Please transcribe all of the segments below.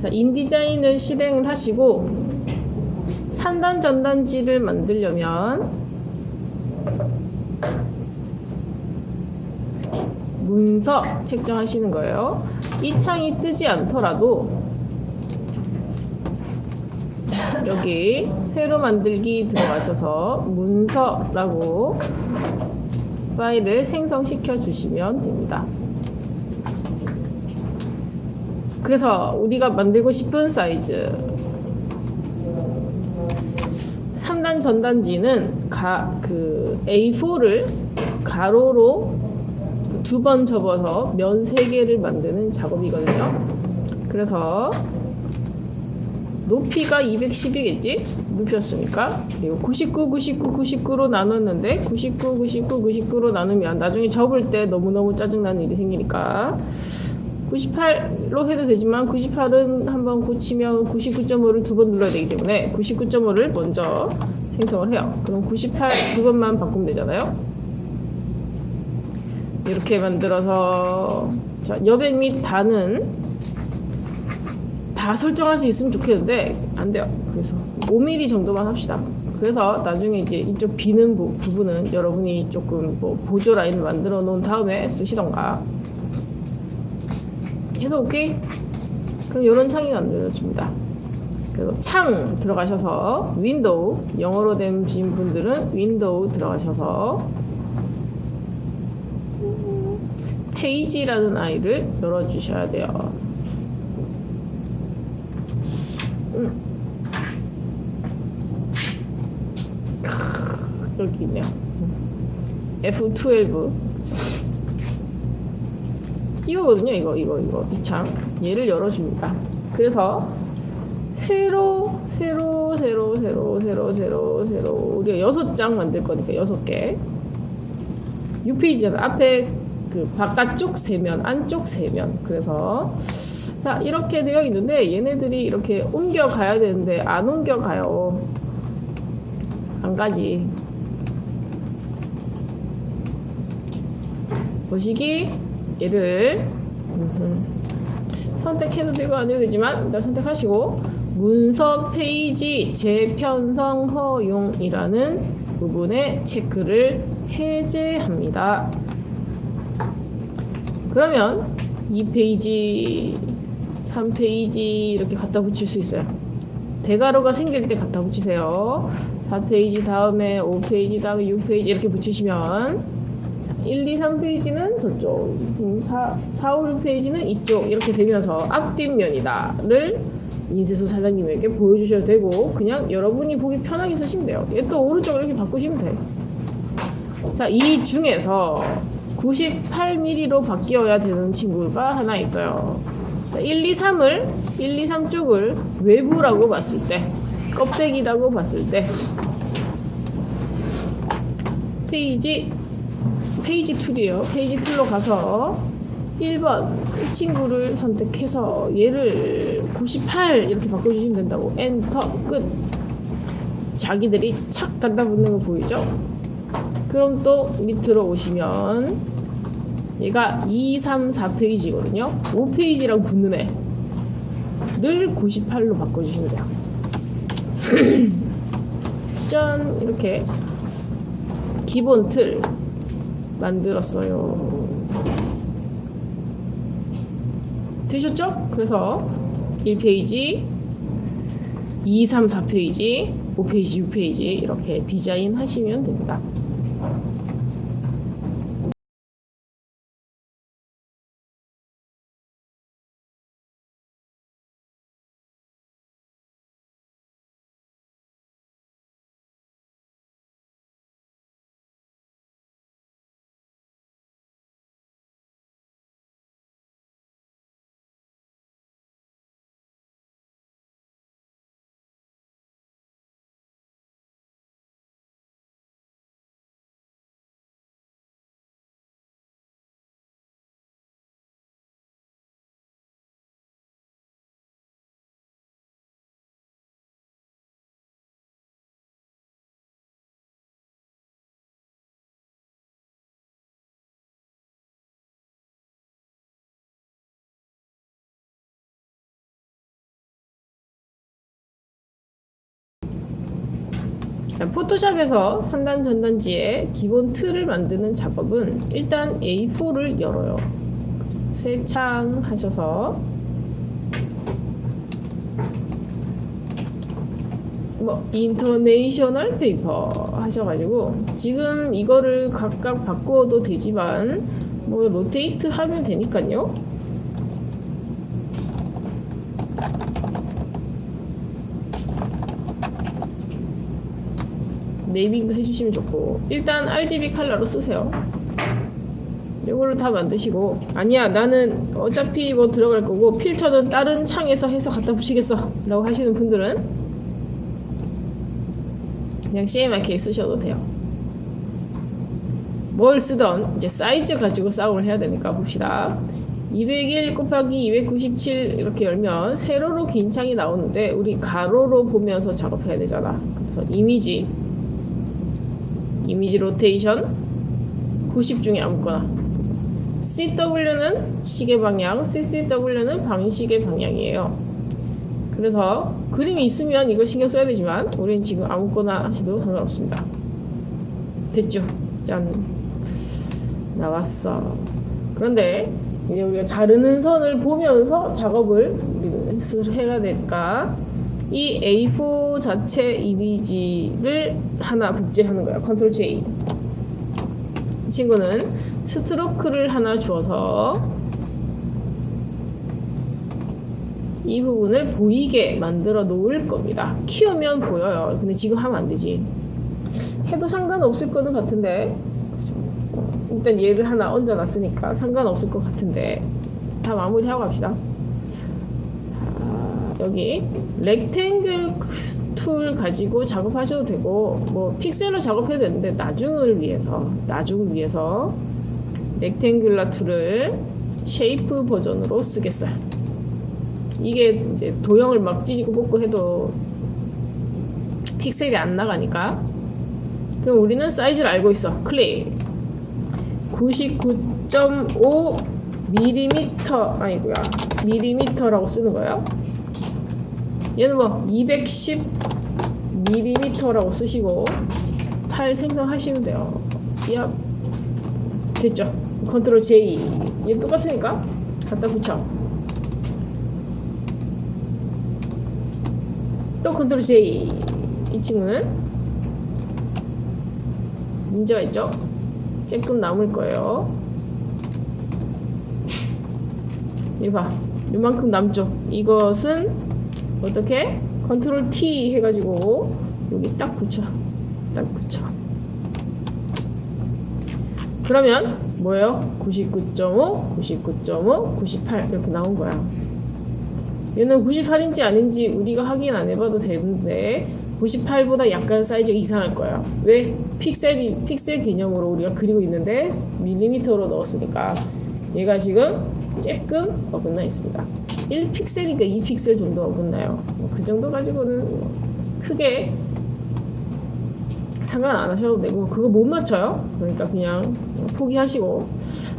자, 인디자인을 실행을 하시고 3단 전단지를 만들려면 문서 책정하시는 거예요. 이 창이 뜨지 않더라도 여기 새로 만들기 들어가셔서 문서라고 파일을 생성시켜 주시면 됩니다. 그래서 우리가 만들고 싶은 사이즈 3단 전단지는 가, 그 A4를 가로로 두 번 접어서 면세 개를 만드는 작업이거든요. 그래서 높이가 210이겠지? 높였으니까 그리고 99, 99, 99로 나눴는데 99, 99, 99로 나누면 나중에 접을 때 너무너무 짜증나는 일이 생기니까 98로 해도 되지만 98은 한번 고치면 99.5를 두 번 눌러야 되기 때문에 99.5를 먼저 생성을 해요. 그럼 98 두 번만 바꾸면 되잖아요. 이렇게 만들어서 자, 여백 및 단은 다 설정할 수 있으면 좋겠는데 안 돼요. 그래서 5mm 정도만 합시다. 그래서 나중에 이제 이쪽 비는 부, 부분은 여러분이 조금 뭐 보조 라인을 만들어 놓은 다음에 쓰시던가 해서 오케이? 그럼 이런 창이 만들어집니다. 그래서 창 들어가셔서 윈도우 영어로 된 분들은 윈도우 들어가셔서 페이지라는 아이를 열어주셔야 돼요. 음. 크, 여기 있네요. F12 이거거든요. 이거 이거 이거. 이 창. 얘를 열어줍니다. 그래서 세로 세로 세로 세로 세로 세로 세로. 우리가 여섯 장 만들 거니까 여섯 개. 6페이지는 앞에 그 바깥쪽 세면 안쪽 세면. 그래서 자 이렇게 되어 있는데 얘네들이 이렇게 옮겨 가야 되는데 안 옮겨 가요. 안 가지. 보시기 얘를. 선택해도 되고 안 해도 되지만 일단 선택하시고 문서 페이지 재편성 허용이라는 부분에 체크를 해제합니다. 그러면 2페이지, 3페이지 이렇게 갖다 붙일 수 있어요. 대괄호가 생길 때 갖다 붙이세요. 4페이지 다음에 5페이지 다음에 6페이지 이렇게 붙이시면 1, 2, 3페이지는 저쪽, 4, 4 5, 6페이지는 이쪽 이렇게 되면서 앞뒷면이다를 인쇄소 사장님에게 보여주셔도 되고 그냥 여러분이 보기 편하게 쓰시면 돼요. 얘 또 오른쪽으로 이렇게 바꾸시면 돼요. 자, 이 중에서 98mm로 바뀌어야 되는 친구가 하나 있어요. 1, 2, 3을 1, 2, 3 쪽을 외부라고 봤을 때 껍데기라고 봤을 때 페이지 페이지 툴이에요. 페이지 툴로 가서 1번 이 친구를 선택해서 얘를 98 이렇게 바꿔주시면 된다고 엔터 끝 자기들이 착 갖다 붙는 거 보이죠? 그럼 또 밑으로 오시면 얘가 2, 3, 4페이지거든요. 5페이지랑 붙는 애를 98로 바꿔주시면 돼요. 짠! 이렇게 기본 틀 만들었어요. 되셨죠? 그래서 1페이지, 2, 3, 4페이지, 5페이지, 6페이지 이렇게 디자인 하시면 됩니다. 포토샵에서 상단 전단지에 기본 틀을 만드는 작업은 일단 A4를 열어요. 새 창 하셔서 뭐 인터내셔널 페이퍼 하셔가지고 지금 이거를 각각 바꾸어도 되지만 뭐 로테이트 하면 되니까요. 네이밍도 해주시면 좋고. 일단 RGB 컬러로 쓰세요. 이걸로 다 만드시고. 아니야 나는 어차피 뭐 들어갈 거고 필터는 다른 창에서 해서 갖다 붙이겠어. 라고 하시는 분들은 그냥 CMYK 쓰셔도 돼요. 뭘 쓰던 이제 사이즈 가지고 싸움을 해야 되니까 봅시다. 201 곱하기 297 이렇게 열면 세로로 긴 창이 나오는데 우리 가로로 보면서 작업해야 되잖아. 그래서 이미지 이미지 로테이션 90 중에 아무거나 CW는 시계 방향, CCW는 방시계 방향이에요. 그래서 그림이 있으면 이걸 신경 써야 되지만 우리는 지금 아무거나 해도 상관없습니다. 됐죠? 짠. 나왔어. 그런데 이제 우리가 자르는 선을 보면서 작업을 해야 되니까 이 A4 자체 이미지를 하나 복제하는 거야. 컨트롤 J. 이 친구는 스트로크를 하나 주어서 이 부분을 보이게 만들어 놓을 겁니다. 키우면 보여요. 근데 지금 하면 안 되지. 해도 상관없을 거는 같은데 일단 얘를 하나 얹어놨으니까 상관없을 것 같은데 다 마무리하고 갑시다. 아, 여기 렉탱글 툴 가지고 작업하셔도 되고 뭐 픽셀로 작업해도 되는데 나중을 위해서 나중을 위해서 렉탱귤라 툴을 쉐이프 버전으로 쓰겠어요. 이게 이제 도형을 막 찢고 뽑고 해도 픽셀이 안 나가니까 그럼 우리는 사이즈를 알고 있어. 클릭 99.5 밀리미터 아니고요 밀리미터라고 쓰는 거예요. 얘는 뭐 210 밀리미터라고 쓰시고 파일 생성하시면 돼요. 야 됐죠? 컨트롤 J 얘 똑같으니까 갖다 붙여. 또 컨트롤 J 이. 친구는 문제가 있죠? 조금 남을 거예요. 이거 봐. 이만큼 남죠? 이것은 어떻게 컨트롤 T 해가지고 여기 딱 붙여 딱 붙여 그러면 뭐예요? 99.5, 99.5, 98 이렇게 나온 거야. 얘는 98인지 아닌지 우리가 확인 안 해봐도 되는데 98보다 약간 사이즈가 이상할 거야. 왜? 픽셀이 픽셀 개념으로 우리가 그리고 있는데 밀리미터로 넣었으니까 얘가 지금 조금 어긋나 있습니다. 1픽셀이니까 2픽셀 정도 어긋나요. 뭐그 정도 가지고는 뭐 크게 상관 안 하셔도 되고 그거 못 맞춰요. 그러니까 그냥 포기하시고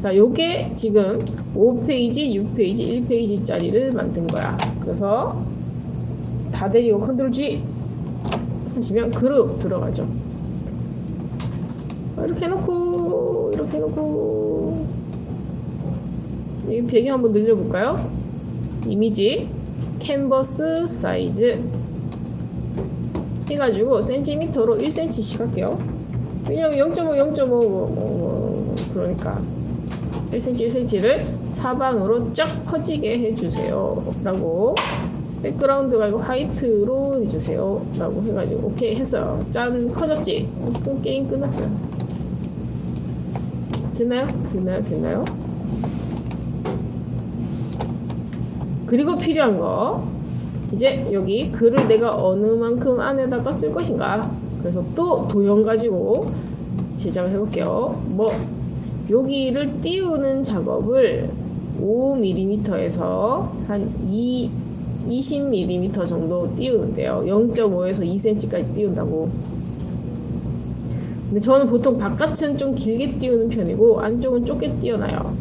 자 요게 지금 5페이지, 6페이지, 1페이지짜리를 만든 거야. 그래서 다 데리고 컨트롤 G 하시면 그룹 들어가죠. 이렇게 해놓고 이렇게 해놓고 이 배경 한번 늘려볼까요? 이미지 캔버스 사이즈 해가지고 센티미터로 1cm씩 할게요. 왜냐면 0.5, 0.5 뭐, 뭐, 뭐, 그러니까 1cm, 1cm를 사방으로 쫙 퍼지게 해주세요. 라고 백그라운드가 이거 화이트로 해주세요. 라고 해가지고 오케이 했어요. 짠 커졌지? 그 게임 끝났어요. 됐나요? 됐나요? 됐나요? 그리고 필요한 거 이제 여기 글을 내가 어느 만큼 안에다가 쓸 것인가. 그래서 또 도형 가지고 제작을 해볼게요. 뭐 여기를 띄우는 작업을 5mm에서 한 2, 20mm 정도 띄우는데요. 0.5에서 2cm까지 띄운다고. 근데 저는 보통 바깥은 좀 길게 띄우는 편이고 안쪽은 좁게 띄어놔요.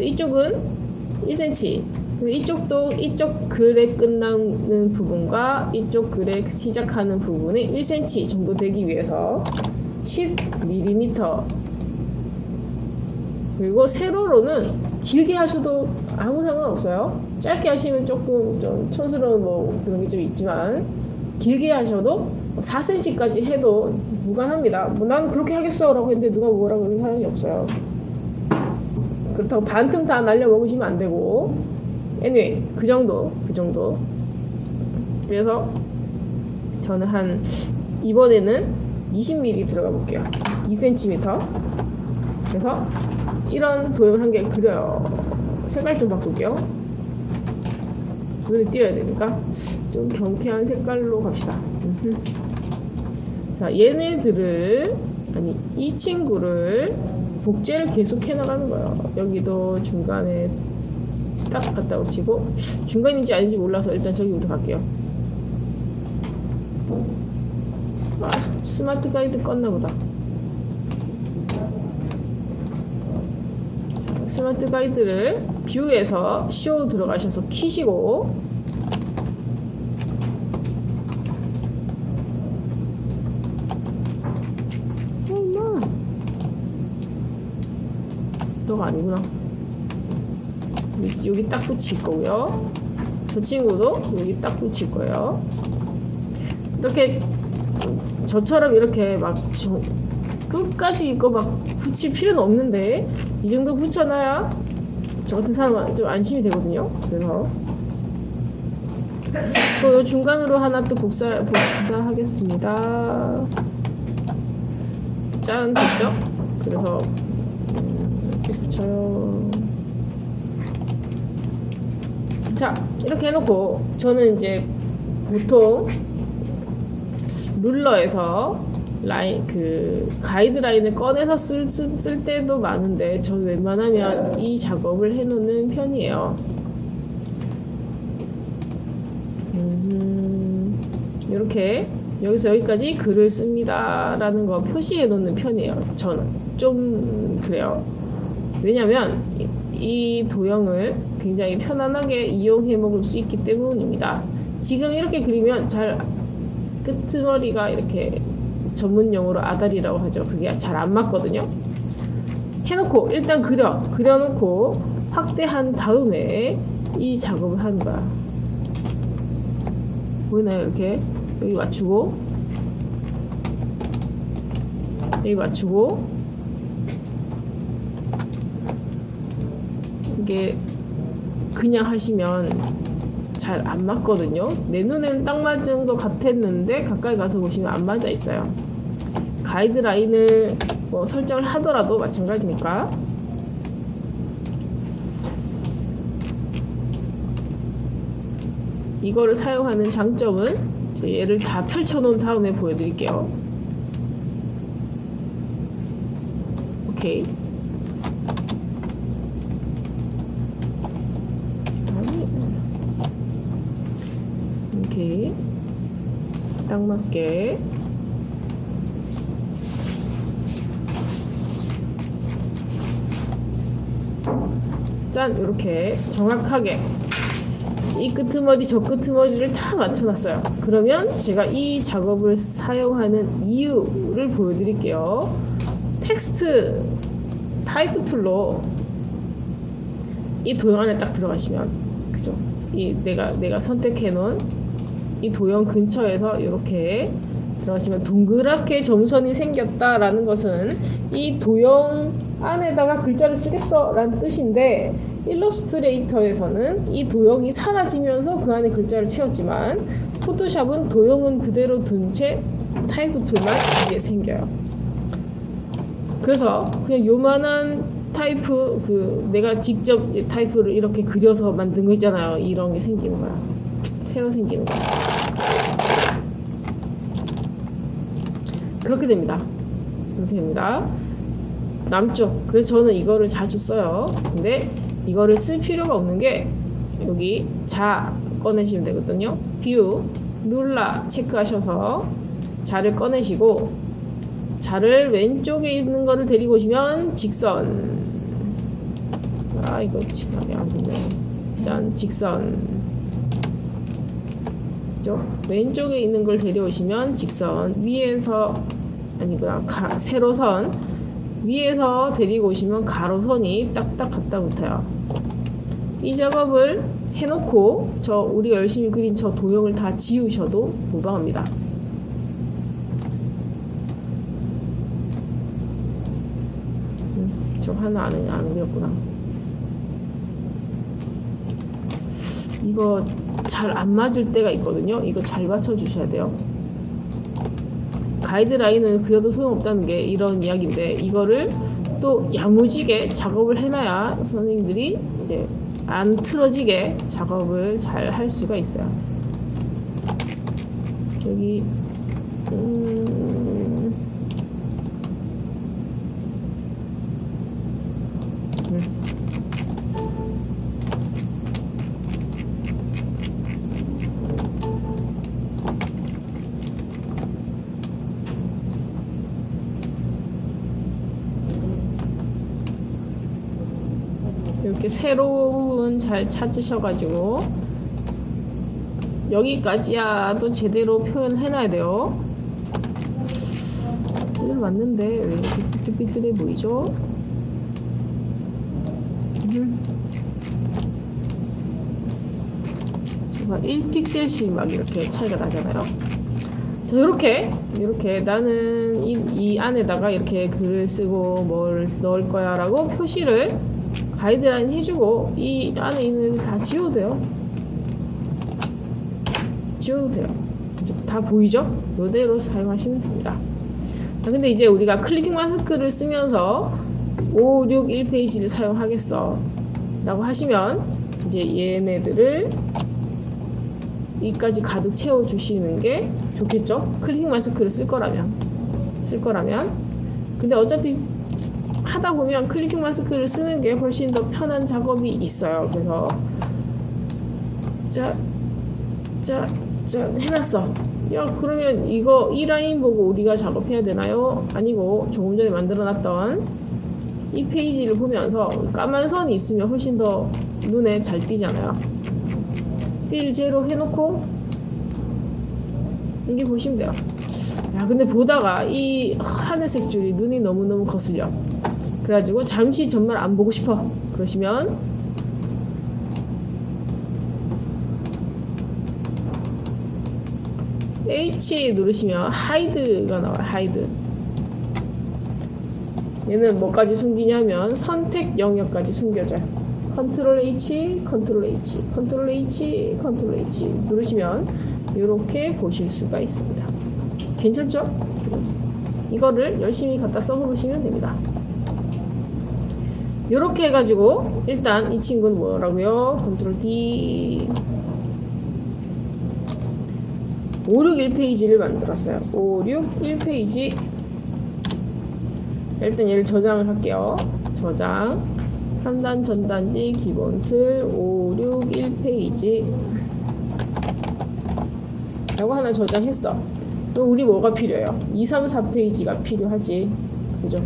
이쪽은 1cm 이쪽도 이쪽 글에 끝나는 부분과 이쪽 글에 시작하는 부분이 1cm 정도 되기 위해서 10mm 그리고 세로로는 길게 하셔도 아무 상관없어요. 짧게 하시면 조금 좀 촌스러운 뭐 그런 게 좀 있지만 길게 하셔도 4cm까지 해도 무관합니다. 뭐 나는 그렇게 하겠어 라고 했는데 누가 뭐라고 하는 사람이 없어요. 그렇다고 반틈 다 날려 먹으시면 안 되고 anyway 그 정도 그 정도. 그래서 저는 한 이번에는 20mm 들어가 볼게요. 2cm 그래서 이런 도형을 한 개 그려요. 색깔 좀 바꿀게요. 눈에 띄어야 되니까 좀 경쾌한 색깔로 갑시다. 자 얘네들을 아니 이 친구를 복제를 계속 해 나가는 거예요. 여기도 중간에 딱 갖다 붙이고 중간인지 아닌지 몰라서 일단 저기부터 갈게요. 아 스- 스마트 가이드 껐나 보다. 자, 스마트 가이드를 뷰에서 쇼 들어가셔서 키시고 너가 아니구나 여기, 딱 붙일 거고요. 저 친구도 여기 딱 붙일 거예요. 이렇게 저처럼 이렇게 막 저- 끝까지 이거 막 붙일 필요는 없는데 이 정도 붙여놔야 저 같은 사람은 좀 안심이 되거든요. 그래서 또요 중간으로 하나 또 복사 복사하겠습니다. 짠 됐죠? 그래서 음, 이렇게 붙여요. 자 이렇게 해놓고 저는 이제 보통 룰러에서 라인 그 가이드라인을 꺼내서 쓸, 쓸, 쓸 때도 많은데 저는 웬만하면 이 작업을 해놓는 편이에요. 음, 이렇게 여기서 여기까지 글을 씁니다라는 거 표시해 놓는 편이에요. 저는 좀 그래요. 왜냐면 이- 이 도형을 굉장히 편안하게 이용해 먹을 수 있기 때문입니다. 지금 이렇게 그리면 잘 끄트머리가 이렇게 전문 용어로 아다리라고 하죠. 그게 잘 안 맞거든요. 해놓고 일단 그려 그려놓고 확대한 다음에 이 작업을 하는 거야. 보이나요? 이렇게 여기 맞추고 여기 맞추고 이게 그냥 하시면 잘 안 맞거든요. 내 눈에는 딱 맞은 것 같았는데 가까이 가서 보시면 안 맞아 있어요. 가이드라인을 뭐 설정을 하더라도 마찬가지니까. 이거를 사용하는 장점은 제 얘를 다 펼쳐놓은 다음에 보여드릴게요. 오케이. 딱 맞게. 짠 이렇게 정확하게. 이 끄트머리 저 끄트머리를 다 맞춰놨어요. 그러면 제가 이 작업을 사용하는 이유를 보여드릴게요. 텍스트 타이프 툴로 이 도형 안에 딱 들어가시면 그죠? 이 내가 내가 선택해 놓은 이 도형 근처에서 이렇게 들어가시면 동그랗게 점선이 생겼다라는 것은 이 도형 안에다가 글자를 쓰겠어 라는 뜻인데 일러스트레이터에서는 이 도형이 사라지면서 그 안에 글자를 채웠지만 포토샵은 도형은 그대로 둔 채 타이프 툴만 이게 생겨요. 그래서 그냥 요만한 타이프 그 내가 직접 타이프를 이렇게 그려서 만든 거 있잖아요. 이런 게 생기는 거야. 새로 생기는 거야. 그렇게 됩니다. 그렇게 됩니다. 남쪽. 그래서 저는 이거를 자주 써요. 근데 이거를 쓸 필요가 없는 게 여기 자 꺼내시면 되거든요. 뷰 룰라 체크하셔서 자를 꺼내시고 자를 왼쪽에 있는 거를 데리고 오시면 직선 아 이거 지상이 안 좋네 짠 직선? 왼쪽에 있는 걸 데려오시면 직선 위에서 아니구나 가, 세로선 위에서 데리고 오시면 가로선이 딱딱 갖다 붙어요. 이 작업을 해놓고 저 우리 열심히 그린 저 도형을 다 지우셔도 무방합니다. 음, 저 하나 안, 안 그렸구나. 이거 잘 안 맞을 때가 있거든요. 이거 잘 맞춰 주셔야 돼요. 가이드라인을 그려도 소용없다는 게 이런 이야기인데 이거를 또 야무지게 작업을 해놔야 선생님들이 이제 안 틀어지게 작업을 잘 할 수가 있어요. 여기 음, 이렇게 새로운 잘 찾으셔가지고 여기까지야도 제대로 표현해놔야 돼요. 이거 맞는데 왜 이렇게 삐뚤삐뚤해 보이죠? 음. 제가 1픽셀씩 막 이렇게 차이가 나잖아요. 자, 이렇게 이렇게 나는 이, 이 안에다가 이렇게 글을 쓰고 뭘 넣을 거야 라고 표시를 가이드라인 해주고 이 안에 있는 거다 지워도 돼요. 지워도 돼요. 다 보이죠? 이대로 사용하시면 됩니다. 아, 근데 이제 우리가 클리핑 마스크를 쓰면서 5, 6, 1페이지를 사용하겠어 라고 하시면 이제 얘네들을 이까지 가득 채워 주시는 게 좋겠죠? 클리핑 마스크를 쓸 거라면 쓸 거라면 근데 어차피 하다 보면 클리핑 마스크를 쓰는 게 훨씬 더 편한 작업이 있어요. 그래서 자, 자, 자 해놨어. 야 그러면 이거 이 라인 보고 우리가 작업해야 되나요? 아니고 조금 전에 만들어놨던 이 페이지를 보면서 까만 선이 있으면 훨씬 더 눈에 잘 띄잖아요. 필 제로 해놓고 이게 보시면 돼요. 야 근데 보다가 이 하늘색 줄이 눈이 너무너무 거슬려. 그래가지고 잠시 정말 안 보고 싶어. 그러시면 H 누르시면 하이드가 나와요. 하이드. 얘는 뭐까지 숨기냐면 선택 영역까지 숨겨져요. 컨트롤 H, 컨트롤 H, 컨트롤 H, 컨트롤 H 누르시면 이렇게 보실 수가 있습니다. 괜찮죠? 이거를 열심히 갖다 써보시면 됩니다. 이렇게 해가지고 일단 이 친구는 뭐라고요? 컨트롤 D 5, 6, 1페이지를 만들었어요. 5, 6, 1페이지 일단 얘를 저장을 할게요. 저장 3단 전단지 기본 틀 5, 6, 1페이지 라고 하나 저장했어. 또 우리 뭐가 필요해요? 2, 3, 4페이지가 필요하지. 그죠?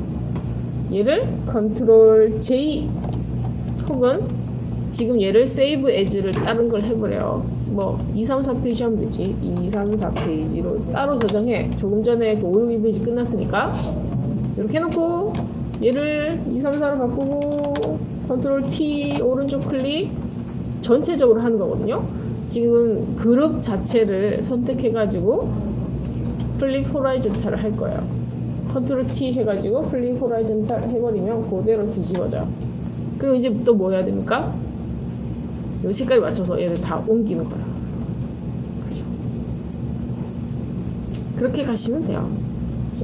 얘를 컨트롤 J 혹은 지금 얘를 세이브 에즈를 다른 걸 해버려요. 뭐 2, 3, 4페이지 하면 되지. 2, 3, 4페이지로 따로 저장해. 조금 전에 그 5, 6, 1페이지 끝났으니까 이렇게 해놓고 얘를 2, 3, 4로 바꾸고 컨트롤 T 오른쪽 클릭 전체적으로 하는 거거든요. 지금 그룹 자체를 선택해가지고 플립 호라이즌탈을 할 거예요. 컨트롤 T 해가지고 플립 호라이즌탈 해버리면 그대로 뒤집어져요. 그리고 이제 또 뭐 해야 됩니까? 요 색깔 맞춰서 얘를 다 옮기는 거야. 그죠? 그렇게 가시면 돼요.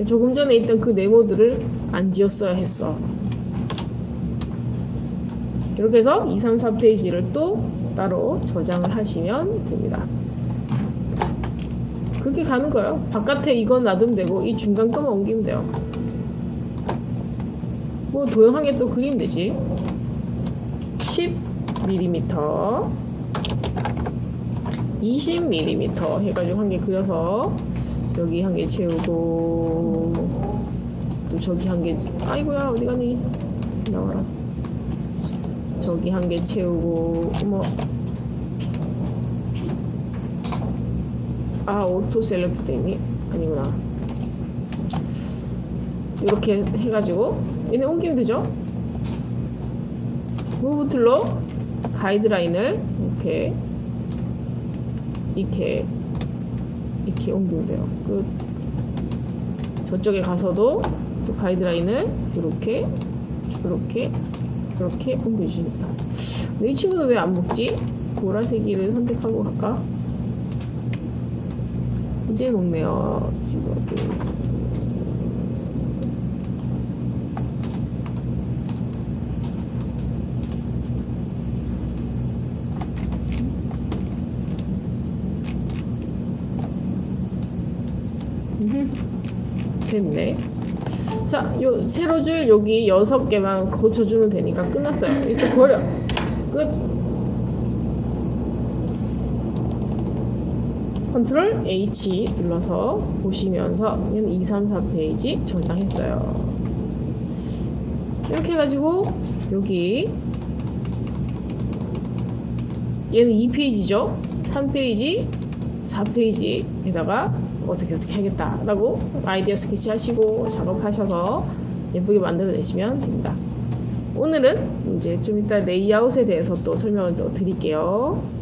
조금 전에 있던 그 네모들을 안 지웠어야 했어. 이렇게 해서 2, 3, 4페이지를 또 따로 저장을 하시면 됩니다. 그렇게 가는 거예요. 바깥에 이건 놔두면 되고 이 중간 거만 옮기면 돼요. 뭐 도형하게 또 그리면 되지. 10mm 20mm 해가지고 한 개 그려서 여기 한 개 채우고 또 저기 한 개 아이고야 어디 가니 나와라 저기 한 개 채우고 뭐 아 오토 셀렉트 되니? 아니구나. 이렇게 해가지고. 얘네 옮기면 되죠? 무브 툴로 가이드라인을 이렇게 이렇게 이렇게 옮기면 돼요. 끝 저쪽에 가서도 또 가이드라인을 이렇게 이렇게 이렇게 옮겨주십니다 근데 이 친구는 왜 안 먹지? 보라색이를 선택하고 갈까? 이제 먹네요. 이거. 됐네. 자, 요 세로줄 여기 여섯 개만 고쳐주면 되니까 끝났어요. 일단 버려. 끝. 컨트롤 H 눌러서 보시면서 얘는 2, 3, 4페이지 저장했어요. 이렇게 해가지고 여기 얘는 2페이지죠. 3페이지, 4페이지에다가 어떻게 어떻게 하겠다라고 아이디어 스케치 하시고 작업하셔서 예쁘게 만들어내시면 됩니다. 오늘은 이제 좀 이따 레이아웃에 대해서 또 설명을 또 드릴게요.